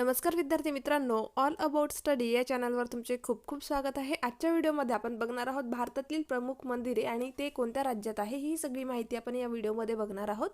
नमस्कार विद्यार्थी मित्रांनो ऑल अबाउट स्टडी या चॅनलवर तुमचे खूप खूप स्वागत आहे. आजच्या व्हिडिओमध्ये आपण बघणार आहोत भारतातील प्रमुख मंदिरे आणि ते कोणत्या राज्यात आहे ही सगळी माहिती आपण या व्हिडिओमध्ये बघणार आहोत.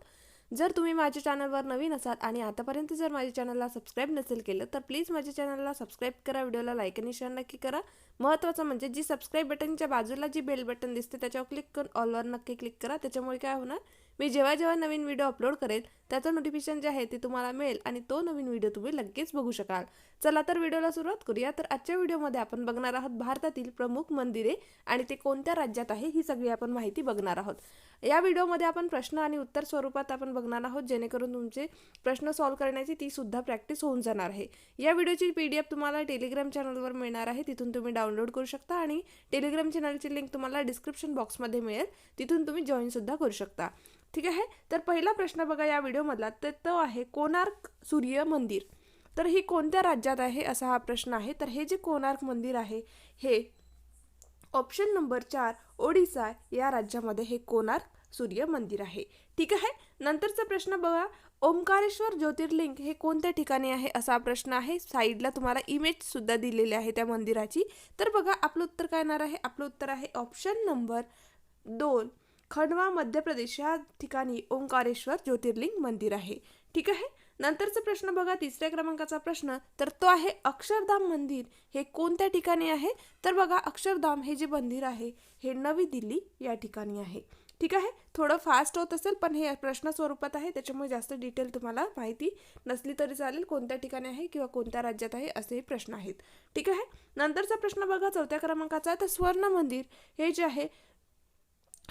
जर तुम्ही माझ्या चॅनलवर नवीन असाल आणि आतापर्यंत जर माझ्या चॅनलला सबस्क्राईब नसेल केलं तर प्लीज माझ्या चॅनलला सबस्क्राईब करा व्हिडिओला लाईक आणि शेअर नक्की करा. महत्त्वाचं म्हणजे जी सबस्क्राईब बटनच्या बाजूला जी बेल बटन दिसते त्याच्यावर क्लिक करून ऑलवर नक्की क्लिक करा त्याच्यामुळे काय होणार? मी जेव्हा जेव्हा नवीन व्हिडिओ अपलोड करेल त्याचं नोटिफिकेशन जे आहे ते तुम्हाला मिळेल आणि तो नवीन व्हिडिओ तुम्ही लगेच बघू शकाल. चला तर व्हिडिओला सुरुवात करूया. तर आजच्या व्हिडिओमध्ये आपण बघणार आहोत भारतातील प्रमुख मंदिरे आणि ते कोणत्या राज्यात आहे ही सगळी आपण माहिती बघणार आहोत. या व्हिडिओमध्ये आपण प्रश्न आणि उत्तर स्वरूपात आपण बघणार आहोत जेणेकरून तुमचे प्रश्न सॉल्व्ह करण्याची ती सुद्धा प्रॅक्टिस होऊन जाणार आहे. या व्हिडिओची पी डी एफ तुम्हाला टेलिग्राम चॅनलवर मिळणार आहे तिथून तुम्ही डाउनलोड करू शकता आणि टेलिग्राम चॅनलची लिंक तुम्हाला डिस्क्रिप्शन बॉक्समध्ये मिळेल तिथून तुम्ही जॉईनसुद्धा करू शकता. ठीक आहे? तर पहिला प्रश्न बघा या व्हिडिओमधला. तर तो आहे कोणार्क सूर्य मंदिर? तर ही कोणत्या राज्यात आहे असा हा प्रश्न आहे. तर हे जे कोणार्क मंदिर आहे हे ऑप्शन नंबर चार ओडिसा या राज्यामध्ये हे कोणार्क सूर्य मंदिर आहे. ठीक आहे? नंतरचा प्रश्न बघा. ओंकारेश्वर ज्योतिर्लिंग हे कोणत्या ठिकाणी आहे असा प्रश्न आहे. साईडला तुम्हाला इमेज सुद्धा दिलेली आहे त्या मंदिराची. तर बघा आपलं उत्तर काय येणार आहे? आपलं उत्तर आहे ऑप्शन नंबर दोन. खंडवा मध्य प्रदेश या ठिकाणी ओंकारेश्वर ज्योतिर्लिंग मंदिर आहे. ठीक आहे? नंतरचा प्रश्न बघा तिसऱ्या क्रमांकाचा प्रश्न. तर तो आहे अक्षरधाम मंदिर. हे कोणत्या ठिकाणी आहे? तर बघा अक्षरधाम हे जे मंदिर आहे हे नवी दिल्ली या ठिकाणी आहे. ठीक आहे? थोडं फास्ट होत असेल पण हे प्रश्न स्वरूपात आहे. त्याच्यामुळे जास्त डिटेल तुम्हाला माहिती नसली तरी चालेल कोणत्या ठिकाणी आहे किंवा कोणत्या राज्यात आहे असेही प्रश्न आहेत. ठीक आहे? नंतरचा प्रश्न बघा चौथ्या क्रमांकाचा. तर स्वर्ण मंदिर हे जे आहे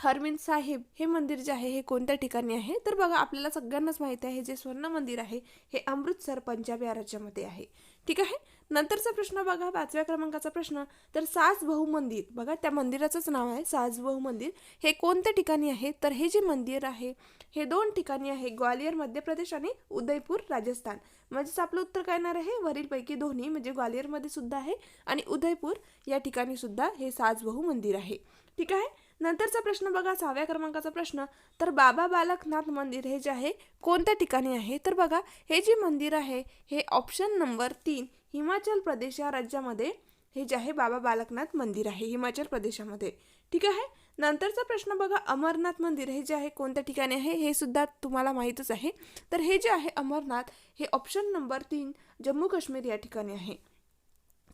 हरमिंद साहेब हे मंदिर जे आहे हे कोणत्या ठिकाणी आहे? तर बघा आपल्याला सगळ्यांनाच माहिती आहे जे स्वर्ण मंदिर आहे हे अमृतसर पंजाब या राज्यामध्ये आहे. ठीक आहे? नंतरचा प्रश्न बघा पाचव्या क्रमांकाचा प्रश्न. तर सास बहू मंदिर बघा त्या मंदिराचंच नाव आहे सास बहू मंदिर. हे कोणत्या ठिकाणी आहे? तर हे जे मंदिर आहे हे दोन ठिकाणी आहे ग्वालियर मध्य प्रदेश आणि उदयपूर राजस्थान. म्हणजेच आपलं उत्तर काय येणार आहे? वरीलपैकी दोन्ही म्हणजे ग्वालियरमध्ये सुद्धा आहे आणि उदयपूर या ठिकाणी सुद्धा हे सास बहू मंदिर आहे. ठीक आहे? नंतरचा प्रश्न बघा सहाव्या क्रमांकाचा प्रश्न. तर बाबा बालकनाथ मंदिर हे जे आहे कोणत्या ठिकाणी आहे? तर बघा हे जे मंदिर आहे हे ऑप्शन नंबर तीन हिमाचल प्रदेश या राज्यामध्ये हे जे आहे बाबा बालकनाथ मंदिर आहे हिमाचल प्रदेशामध्ये. ठीक आहे? नंतरचा प्रश्न बघा अमरनाथ मंदिर हे जे आहे कोणत्या ठिकाणी आहे? हे सुद्धा तुम्हाला माहीतच आहे. तर हे जे आहे अमरनाथ हे ऑप्शन नंबर तीन जम्मू काश्मीर या ठिकाणी आहे.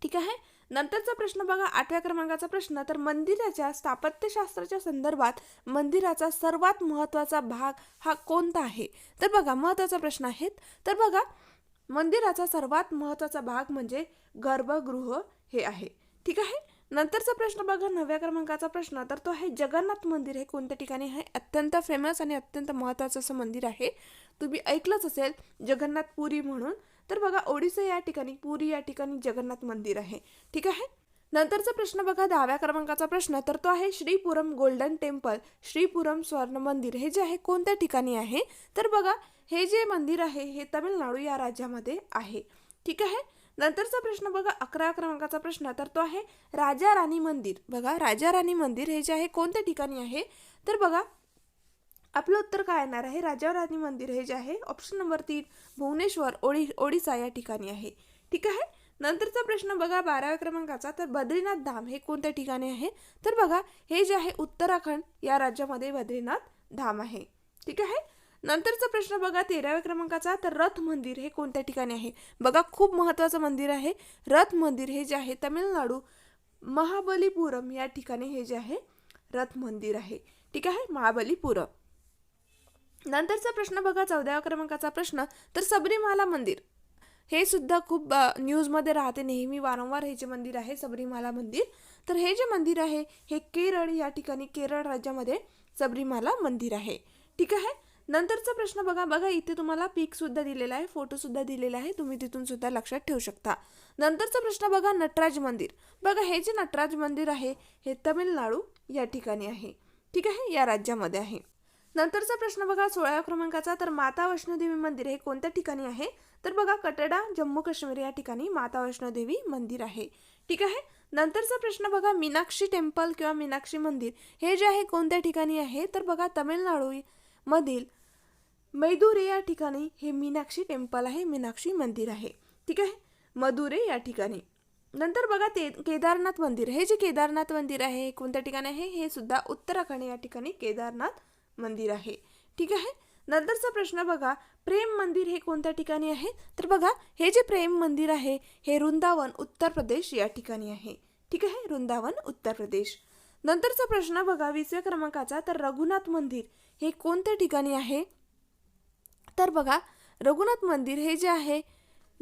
ठीक आहे? नंतरचा प्रश्न बघा आठव्या क्रमांकाचा प्रश्न. तर मंदिराच्या स्थापत्यशास्त्राच्या संदर्भात मंदिराचा सर्वात महत्त्वाचा भाग हा कोणता आहे? तर बघा महत्त्वाचा प्रश्न आहेत. तर बघा मंदिराचा सर्वात महत्त्वाचा भाग म्हणजे गर्भगृह हे आहे. ठीक आहे? नंतरचा प्रश्न बघा नवव्या क्रमांकाचा प्रश्न. तर तो आहे जगन्नाथ मंदिर हे कोणत्या ठिकाणी आहे? अत्यंत फेमस आणि अत्यंत महत्त्वाचं असं मंदिर आहे. तुम्ही ऐकलंच असेल जगन्नाथपुरी म्हणून. तर बघा ओडिसा या ठिकाणी पुरी या ठिकाणी जगन्नाथ मंदिर आहे. ठीक आहे? नंतरचा प्रश्न बघा दहाव्या क्रमांकाचा प्रश्न तर तो आहे श्रीपुरम गोल्डन टेम्पल श्रीपुरम स्वर्ण मंदिर. हे जे आहे कोणत्या ठिकाणी आहे? तर बघा हे जे मंदिर आहे हे तमिळनाडू या राज्यामध्ये आहे. ठीक आहे? नंतरचा प्रश्न बघा अकरा क्रमांकाचा प्रश्न तर तो आहे राजा राणी मंदिर. बघा राजा राणी मंदिर हे जे आहे कोणत्या ठिकाणी आहे? तर बघा आपलं उत्तर काय येणार आहे? राजा राणी मंदिर हे जे आहे ऑप्शन नंबर तीन भुवनेश्वर ओडी ओडिसा या ठिकाणी आहे. ठीक आहे? नंतरचा प्रश्न बघा बाराव्या क्रमांकाचा. तर बद्रीनाथ धाम हे कोणत्या ठिकाणी आहे? तर बघा हे जे आहे उत्तराखंड या राज्यामध्ये बद्रीनाथ धाम आहे. ठीक आहे? नंतरचा प्रश्न बघा तेराव्या क्रमांकाचा. तर रथ मंदिर हे कोणत्या ठिकाणी आहे? बघा खूप महत्त्वाचं मंदिर आहे. रथ मंदिर हे जे आहे तमिळनाडू महाबलीपुरम या ठिकाणी हे जे आहे रथ मंदिर आहे. ठीक आहे? महाबलीपुरम. नंतरचा प्रश्न बघा चौदाव्या क्रमांकाचा प्रश्न. तर सबरीमाला मंदिर. हे सुद्धा खूप न्यूजमध्ये राहते. नेहमी वारंवार हे जे मंदिर आहे सबरीमाला मंदिर. तर हे जे मंदिर आहे हे केरळ या ठिकाणी केरळ राज्यामध्ये सबरीमाला मंदिर आहे. ठीक आहे? नंतरचा प्रश्न बघा. बघा इथे तुम्हाला पिकसुद्धा दिलेला आहे फोटोसुद्धा दिलेला आहे. तुम्ही तिथून सुद्धा लक्षात ठेवू शकता. नंतरचा प्रश्न बघा नटराज मंदिर. बघा हे जे नटराज मंदिर आहे हे तमिळनाडू या ठिकाणी आहे. ठीक आहे? या राज्यामध्ये आहे. नंतरचा प्रश्न बघा सोळाव्या क्रमांकाचा. तर माता वैष्णोदेवी मंदिर हे कोणत्या ठिकाणी आहे? तर बघा कटडा जम्मू काश्मीर या ठिकाणी माता वैष्णोदेवी मंदिर आहे. ठीक आहे? नंतरचा प्रश्न बघा मीनाक्षी टेम्पल किंवा मीनाक्षी मंदिर हे जे आहे कोणत्या ठिकाणी आहे? तर बघा तमिळनाडू मधील मैदुरे या ठिकाणी हे मीनाक्षी टेम्पल आहे मीनाक्षी मंदिर आहे. ठीक आहे? मदुरे या ठिकाणी. नंतर बघा ते केदारनाथ मंदिर. हे जे केदारनाथ मंदिर आहे कोणत्या ठिकाणी आहे? हे सुद्धा उत्तराखंड या ठिकाणी केदारनाथ मंदिर आहे. ठीक आहे? नंतरचा प्रश्न बघा. प्रेम मंदिर हे कोणत्या ठिकाणी आहे? तर बघा हे जे प्रेम मंदिर आहे हे वृंदावन उत्तर प्रदेश या ठिकाणी आहे. ठीक आहे? वृंदावन उत्तर प्रदेश. नंतरचा प्रश्न बघा विसव्या क्रमांकाचा. तर रघुनाथ मंदिर हे कोणत्या ठिकाणी आहे? तर बघा रघुनाथ मंदिर हे जे आहे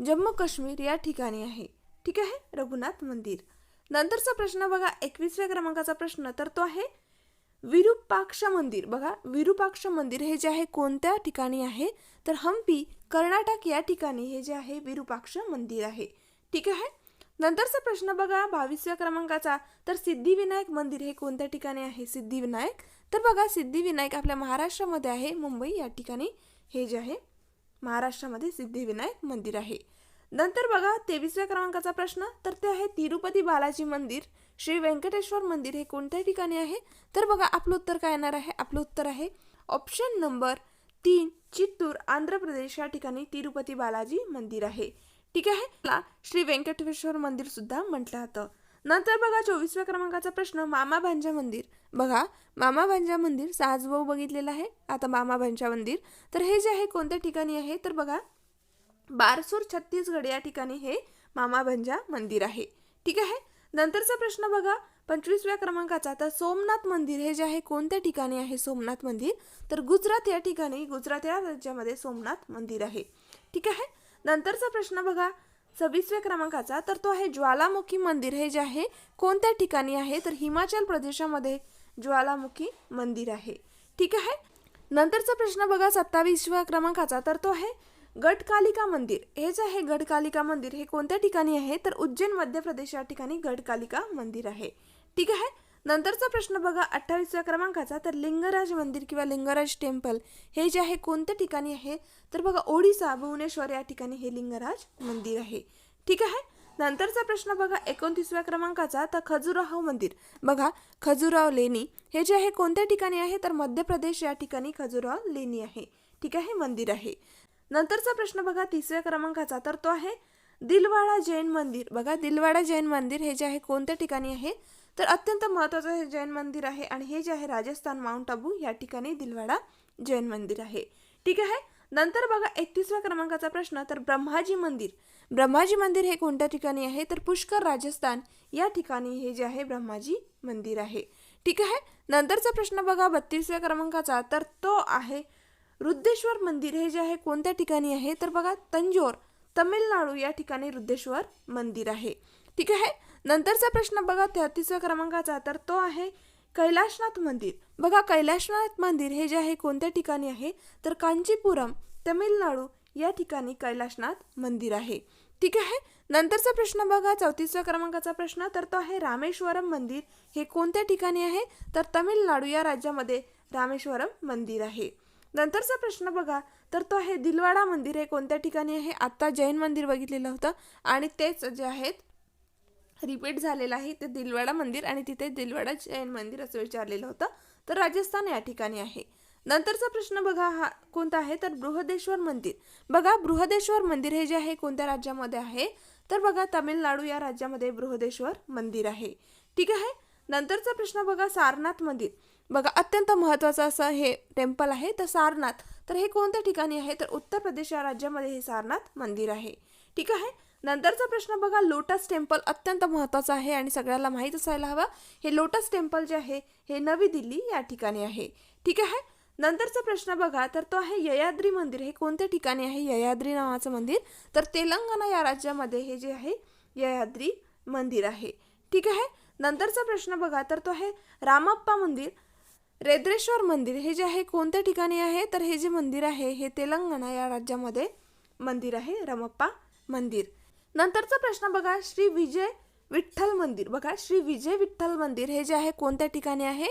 जम्मू काश्मीर या ठिकाणी आहे. ठीक आहे? रघुनाथ मंदिर. नंतरचा प्रश्न बघा एकवीसव्या क्रमांकाचा प्रश्न तर तो आहे विरूपाक्ष मंदिर. बघा विरूपाक्ष मंदिर हे जे आहे कोणत्या ठिकाणी आहे? तर हम्पी कर्नाटक या ठिकाणी हे जे आहे विरूपाक्ष मंदिर आहे. ठीक आहे? नंतरचा प्रश्न बघा बावीसव्या क्रमांकाचा. तर सिद्धिविनायक मंदिर हे कोणत्या ठिकाणी आहे? सिद्धिविनायक. तर बघा सिद्धिविनायक आपल्या महाराष्ट्रामध्ये आहे. मुंबई या ठिकाणी हे जे आहे महाराष्ट्रामध्ये सिद्धिविनायक मंदिर आहे. नंतर बघा तेवीसव्या क्रमांकाचा प्रश्न. तर ते आहे तिरुपती बालाजी मंदिर. श्री व्यंकटेश्वर मंदिर हे कोणत्या ठिकाणी आहे? तर बघा आपलं उत्तर काय येणार आहे? आपलं उत्तर आहे ऑप्शन नंबर तीन चित्तूर आंध्र प्रदेश. या ठिकाणी तिरुपती बालाजी मंदिर आहे. ठीक आहे? त्याला श्री व्यंकटेश्वर मंदिर सुद्धा म्हटलं जातं. नंतर बघा चोवीसव्या क्रमांकाचा प्रश्न मामा भांजा मंदिर. बघा मामा भांजा मंदिर साजभाऊ बघितलेलं आहे. आता मामा भांजा मंदिर. तर हे जे आहे कोणत्या ठिकाणी आहे? तर बघा बारसूर छत्तीसगड या ठिकाणी हे मामा भंजा मंदिर आहे. ठीक आहे? नंतरचा प्रश्न बघा. पंचवीसव्या क्रमांकाचा. तर सोमनाथ मंदिर हे जे आहे कोणत्या ठिकाणी आहे सोमनाथ मंदिर? तर गुजरात या ठिकाणी गुजरात या राज्यामध्ये सोमनाथ मंदिर आहे. ठीक आहे? नंतरचा प्रश्न बघा. सव्वीसव्या क्रमांकाचा. तर तो आहे ज्वालामुखी मंदिर हे जे आहे कोणत्या ठिकाणी आहे? तर हिमाचल प्रदेशामध्ये ज्वालामुखी मंदिर आहे. ठीक आहे? नंतरचा प्रश्न बघा. सत्तावीसव्या क्रमांकाचा. तर तो आहे गटकालिका मंदिर. हे जे आहे गडकालिका मंदिर हे कोणत्या ठिकाणी आहे? तर उज्जैन मध्य प्रदेश या ठिकाणी गडकालिका मंदिर आहे. ठीक आहे? नंतरचा प्रश्न बघा अठ्ठावीसव्या क्रमांकाचा. तर लिंगराज मंदिर किंवा लिंगराज टेम्पल हे जे आहे कोणत्या ठिकाणी आहे? तर बघा ओडिसा भुवनेश्वर या ठिकाणी हे लिंगराज मंदिर आहे. ठीक आहे? नंतरचा प्रश्न बघा एकोणतीसव्या क्रमांकाचा. तर खजुराहो मंदिर. बघा खजुराव लेणी हे जे आहे कोणत्या ठिकाणी आहे? तर मध्य प्रदेश या ठिकाणी खजुराव लेणी आहे. ठीक आहे? मंदिर आहे. नंतरचा प्रश्न बघा तिसऱ्या क्रमांकाचा. तर तो आहे दिलवाडा जैन मंदिर. बघा दिलवाडा जैन मंदिर हे जे आहे कोणत्या ठिकाणी आहे? तर अत्यंत महत्त्वाचं हे जैन मंदिर आहे आणि हे जे आहे राजस्थान माउंट आबू या ठिकाणी दिलवाडा जैन मंदिर आहे. ठीक आहे? नंतर बघा एकतीसव्या क्रमांकाचा प्रश्न. तर ब्रह्माजी मंदिर. ब्रह्माजी मंदिर हे कोणत्या ठिकाणी आहे? तर पुष्कर राजस्थान या ठिकाणी हे जे आहे ब्रह्माजी मंदिर आहे. ठीक आहे? नंतरचा प्रश्न बघा बत्तीसव्या क्रमांकाचा. तर तो आहे रुद्धेश्वर मंदिर हे जे आहे कोणत्या ठिकाणी आहे? तर बघा तंजोर तमिळनाडू या ठिकाणी रुद्धेश्वर मंदिर आहे. ठीक आहे? नंतरचा प्रश्न बघा तेहतीसव्या क्रमांकाचा. तर तो आहे कैलाशनाथ मंदिर. बघा कैलाशनाथ मंदिर हे जे आहे कोणत्या ठिकाणी आहे? तर कांचीपुरम तमिळनाडू या ठिकाणी कैलाशनाथ मंदिर आहे. ठीक आहे? नंतरचा प्रश्न बघा चौतीसव्या क्रमांकाचा प्रश्न. तर तो आहे रामेश्वरम मंदिर. हे कोणत्या ठिकाणी आहे? तर तमिळनाडू या राज्यामध्ये रामेश्वरम मंदिर आहे. नंतरचा प्रश्न बघा. तर तो आहे दिलवाडा मंदिर हे कोणत्या ठिकाणी आहे? आत्ता जैन मंदिर बघितलेलं होतं. आणि तेच जे आहेत रिपीट झालेलं आहे. ते दिलवाडा मंदिर आणि तिथे दिलवाडा जैन मंदिर असं विचारलेलं होतं. तर राजस्थान या ठिकाणी आहे. नंतरचा प्रश्न बघा हा कोणता आहे? तर बृहदेश्वर मंदिर. बघा बृहदेश्वर मंदिर हे जे आहे कोणत्या राज्यामध्ये आहे? तर बघा तामिळनाडू या राज्यामध्ये बृहदेश्वर मंदिर आहे. ठीक आहे? नंतरचा प्रश्न बघा सारनाथ मंदिर बघा अत्यंत महत्त्वाचं असं हे टेम्पल आहे. तर सारनाथ तर हे कोणत्या ठिकाणी आहे? तर उत्तर प्रदेश या राज्यामध्ये हे सारनाथ मंदिर आहे. ठीक आहे? नंतरचा प्रश्न बघा लोटस टेम्पल अत्यंत महत्त्वाचं आहे आणि सगळ्याला माहीत असायला हवं. हे लोटस टेम्पल जे आहे हे नवी दिल्ली या ठिकाणी आहे. ठीक आहे? नंतरचा प्रश्न बघा तर तो आहे ययाद्री मंदिर. हे कोणत्या ठिकाणी आहे? ययाद्री नावाचं मंदिर. तर तेलंगणा या राज्यामध्ये हे जे आहे ययाद्री मंदिर आहे. ठीक आहे? नंतरचा प्रश्न बघा तर तो आहे रामप्पा मंदिर रेद्रेश्वर मंदिर हे जे आहे कोणत्या ठिकाणी आहे? तर हे जे मंदिर आहे हे तेलंगणा या राज्यामध्ये मंदिर आहे रामप्पा मंदिर. नंतरचा प्रश्न बघा श्री विजय विठ्ठल मंदिर. बघा श्री विजय विठ्ठल मंदिर हे जे आहे कोणत्या ठिकाणी आहे?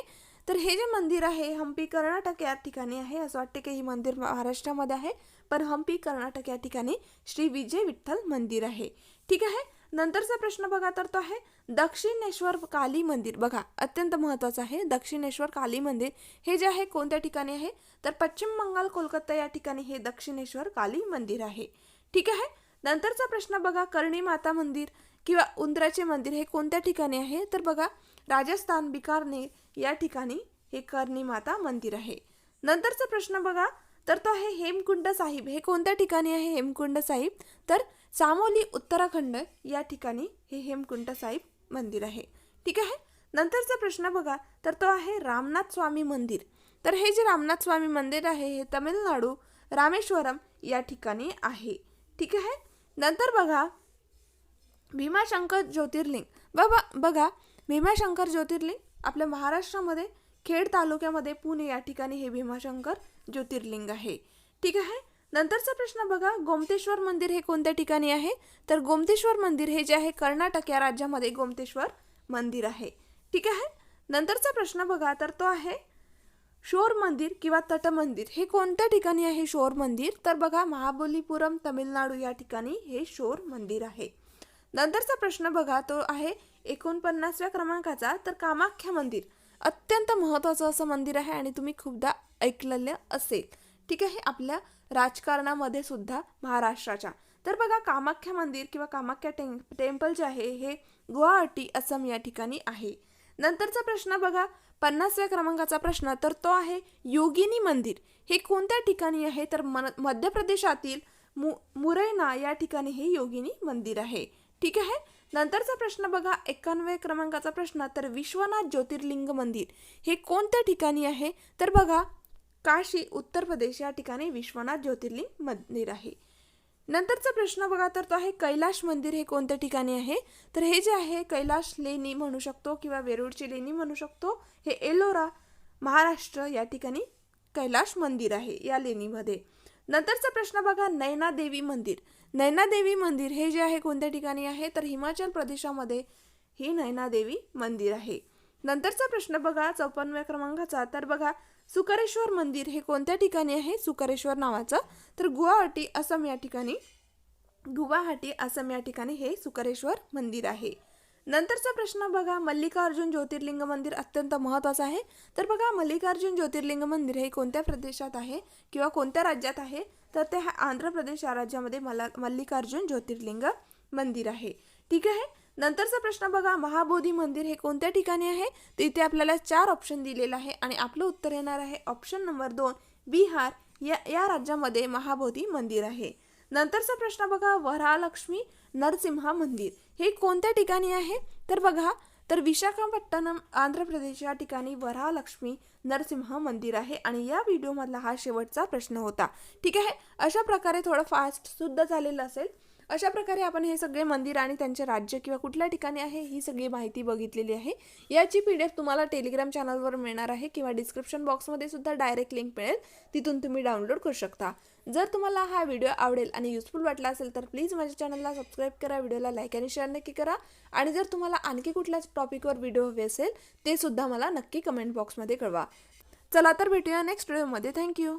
तर हे जे मंदिर आहे हम्पी कर्नाटक या ठिकाणी आहे असं वाटते की हे मंदिर महाराष्ट्रामध्ये आहे पण हम्पी कर्नाटक या ठिकाणी श्री विजय विठ्ठल मंदिर आहे. ठीक आहे? नंतरचा प्रश्न बघा तर तो आहे दक्षिणेश्वर काली मंदिर. बघा अत्यंत महत्त्वाचं आहे दक्षिणेश्वर काली मंदिर. हे जे आहे कोणत्या ठिकाणी आहे? तर पश्चिम बंगाल कोलकाता या ठिकाणी हे दक्षिणेश्वर काली मंदिर आहे. ठीक आहे? नंतरचा प्रश्न बघा कर्णी माता मंदिर किंवा उंदराचे मंदिर हे कोणत्या ठिकाणी आहे? तर बघा राजस्थान बिकारनेर या ठिकाणी हे कर्णी माता मंदिर आहे. नंतरचा प्रश्न बघा तर तो आहे हेमकुंड साहिब. हे कोणत्या ठिकाणी आहे हेमकुंड साहिब? तर चामोली उत्तराखंड या ठिकाणी हे हेमकुंट साहिब मंदिर आहे. ठीक आहे? नंतरचा प्रश्न बघा. तर तो आहे रामनाथ स्वामी मंदिर. तर हे जे रामनाथ स्वामी मंदिर आहे हे तमिळनाडू रामेश्वरम या ठिकाणी आहे. ठीक आहे? नंतर बघा. भीमाशंकर ज्योतिर्लिंग. बाबा बघा. भीमाशंकर ज्योतिर्लिंग आपल्या महाराष्ट्रामध्ये खेड तालुक्यामध्ये पुणे या ठिकाणी हे भीमाशंकर ज्योतिर्लिंग आहे. ठीक आहे? नंतरचा प्रश्न बघा गोमतेश्वर मंदिर हे कोणत्या ठिकाणी आहे? तर गोमतेश्वर मंदिर हे जे आहे कर्नाटक या राज्यामध्ये गोमतेश्वर मंदिर आहे. ठीक आहे? नंतरचा प्रश्न बघा तर तो आहे शोर मंदिर किंवा तट मंदिर हे कोणत्या ठिकाणी आहे शोर मंदिर? तर बघा महाबलीपुरम तमिळनाडू या ठिकाणी हे शोर मंदिर आहे. नंतरचा प्रश्न बघा तो आहे एकोणपन्नासव्या क्रमांकाचा. तर कामाख्या मंदिर अत्यंत महत्त्वाचं असं मंदिर आहे आणि तुम्ही खूपदा ऐकलेलं असेल. ठीक आहे? आपल्या राजकारणामध्ये सुद्धा महाराष्ट्राच्या. तर बघा कामाख्या मंदिर किंवा कामाख्या टें टेम्पल जे आहे हे गुवाहाटी असम या ठिकाणी आहे. नंतरचा प्रश्न बघा पन्नासव्या क्रमांकाचा प्रश्न तर तो आहे योगिनी मंदिर. हे कोणत्या ठिकाणी आहे? तर मन मध्य प्रदेशातील मु मुरैना या ठिकाणी हे योगिनी मंदिर आहे. ठीक आहे? नंतरचा प्रश्न बघा एकाण्णव्या क्रमांकाचा प्रश्न तर विश्वनाथ ज्योतिर्लिंग मंदिर. हे कोणत्या ठिकाणी आहे? तर बघा काशी उत्तर प्रदेश या ठिकाणी विश्वनाथ ज्योतिर्लिंग मंदिर आहे. नंतरचा प्रश्न बघा तर तो आहे कैलाश मंदिर हे कोणत्या ठिकाणी आहे? तर हे जे आहे कैलाश लेणी म्हणू शकतो किंवा वेरूळची लेणी म्हणू शकतो हे एलोरा महाराष्ट्र या ठिकाणी कैलाश मंदिर आहे या लेणीमध्ये. नंतरचा प्रश्न बघा नैना देवी मंदिर. नैना देवी मंदिर हे जे आहे कोणत्या ठिकाणी आहे? तर हिमाचल प्रदेशामध्ये ही नैना देवी मंदिर आहे. नंतरचा प्रश्न बघा चौपन्नव्या क्रमांकाचा. तर बघा सुकारेश्वर मंदिर हे कोणत्या ठिकाणी आहे? सुकरेश्वर नावाचं. तर गुवाहाटी असम या ठिकाणी. गुवाहाटी असम या ठिकाणी हे सुकरेश्वर मंदिर आहे. नंतरचा प्रश्न बघा. मल्लिकार्जुन ज्योतिर्लिंग मंदिर अत्यंत महत्त्वाचं आहे. तर बघा मल्लिकार्जुन ज्योतिर्लिंग मंदिर हे कोणत्या प्रदेशात आहे किंवा कोणत्या राज्यात आहे? तर ते हा आंध्र प्रदेश या राज्यामध्ये मला मल्लिकार्जुन ज्योतिर्लिंग मंदिर आहे. ठीक आहे? नंतरचा प्रश्न बघा महाबोधी मंदिर हे कोणत्या ठिकाणी आहे? तर इथे आपल्याला चार ऑप्शन दिलेलं आहे आणि आपलं उत्तर येणार आहे ऑप्शन नंबर दोन बिहार. या या राज्यामध्ये महाबोधी मंदिर आहे. नंतरचा प्रश्न बघा वरालक्ष्मी नरसिंहा मंदिर. हे कोणत्या ठिकाणी आहे? तर बघा तर विशाखापट्टणम आंध्र प्रदेश या ठिकाणी वरालक्ष्मी नरसिंह मंदिर आहे आणि या व्हिडिओमधला हा शेवटचा प्रश्न होता. ठीक आहे? अशा प्रकारे थोडं फास्ट सुद्धा झालेलं असेल. अशा प्रकारे आपण हे सगळे मंदिर आणि त्यांचे राज्य किंवा कुठल्या ठिकाणी आहे ही सगळी माहिती बघितलेली आहे. याची पी डी एफ तुम्हाला टेलिग्राम चॅनलवर मिळणार आहे किंवा डिस्क्रिप्शन बॉक्समध्ये सुद्धा डायरेक्ट लिंक मिळेल. तिथून तुम्ही डाउनलोड करू शकता. जर तुम्हाला हा व्हिडिओ आवडेल आणि युजफुल वाटला असेल तर प्लीज माझ्या चॅनलला सबस्क्राईब करा व्हिडिओला लाईक आणि शेअर नक्की करा. आणि जर तुम्हाला आणखी कुठल्याच टॉपिकवर व्हिडिओ हवे असेल ते सुद्धा मला नक्की कमेंट बॉक्समध्ये कळवा. चला तर भेटूया नेक्स्ट व्हिडिओमध्ये थँक्यू